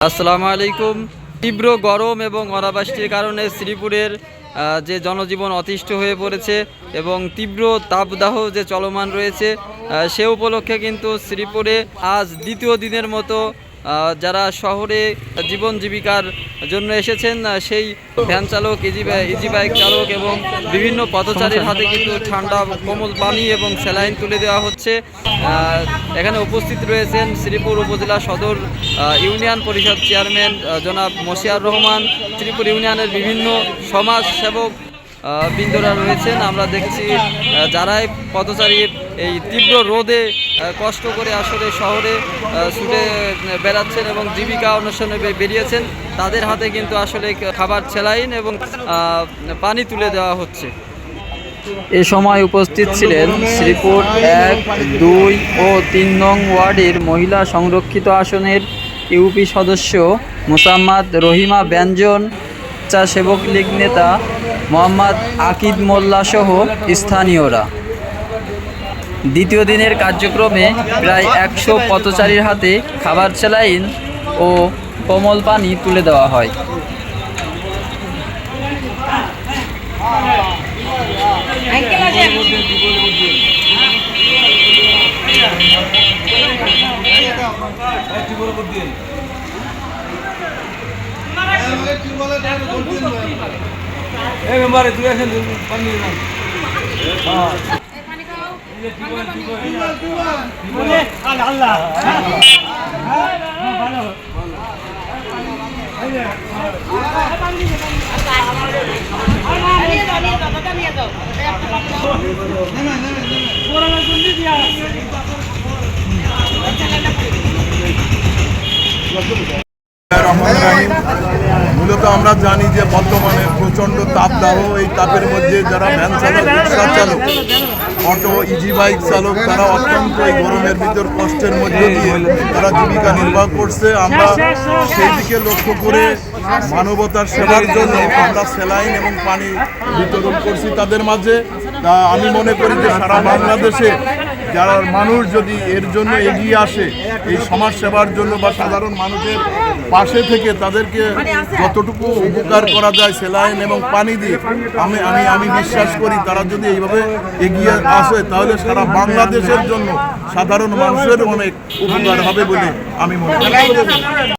আসসালামু আলাইকুম। তীব্র গরম এবং অনাবৃষ্টির কারণে শ্রীপুরের যে জনজীবন অতিষ্ঠ হয়ে পড়েছে এবং তীব্র তাপদাহ যে চলমান রয়েছে সে উপলক্ষে কিন্তু শ্রীপুরে আজ দ্বিতীয় দিনের মতো যারা শহরে জীবন জীবিকার জন্য এসেছেন সেই ভ্যান চালক, ইজি ইজি বাইক চালক এবং বিভিন্ন পথচারীর হাতে কিন্তু ঠান্ডা কোমল পানি এবং স্যালাইন তুলে দেওয়া হচ্ছে। এখানে উপস্থিত রয়েছেন শ্রীপুর উপজেলা সদর ইউনিয়ন পরিষদ চেয়ারম্যান জনাব মশিয়ার রহমান। শ্রীপুর ইউনিয়নের বিভিন্ন সমাজ সেবক বৃন্দরা রয়েছেন। আমরা দেখছি যারাই পথচারী এই তীব্র রোদে কষ্ট করে আসলে শহরে ছুটে বেড়াচ্ছেন এবং জীবিকা অনুষ্ঠানে বেরিয়েছেন, তাদের হাতে কিন্তু আসলে খাবার ছেলাইন এবং পানি তুলে দেওয়া হচ্ছে। এ সময় উপস্থিত ছিলেন শ্রীপুর এক, দুই ও তিন নং ওয়ার্ডের মহিলা সংরক্ষিত আসনের ইউপি সদস্য মোসাম্মদ রহিমা ব্যঞ্জন স্বেচ্ছাসেবক লীগ নেতা মোহাম্মদ আকিদ মোল্লা সহ স্থানীয়রা। দ্বিতীয় দিনের কার্যক্রমে প্রায় একশো পথচারীর হাতে খাবার স্যালাইন ও কোমল পানি তুলে দেওয়া হয়। এই মেম্বারে তুই আসেন পানি রহমান রাহিম মূলত আমরা জানি যে বর্তমানে প্রচণ্ড তাপদাহ, এই তাপের মধ্যে যারা ভ্যান চালক, রিক্সা চালক, অটো ইজি বাইক চালক, তারা অত্যন্ত এই গরমের ভিতর কষ্টের মধ্যে দিয়ে তারা জীবিকা নির্বাহ করছে। আমরা সেই দিকে লক্ষ্য করে মানবতার সেবার জন্য আমরা স্যালাইন এবং পানি বিতরণ করছি তাদের মাঝে। তা আমি মনে করি যে সারা বাংলাদেশে যারা মানুষ যদি এর জন্য এগিয়ে আসে, এই সমাজ সেবার জন্য বা সাধারণ মানুষের পাশে থেকে তাদেরকে যতটুকু উপকার করা যায় সেলাইন এবং পানি দিয়ে, আমি আমি আমি বিশ্বাস করি তারা যদি এইভাবে এগিয়ে আসে, তাহলে সারা বাংলাদেশের জন্য সাধারণ মানুষের অনেক উপকার হবে বলে আমি মনে করি।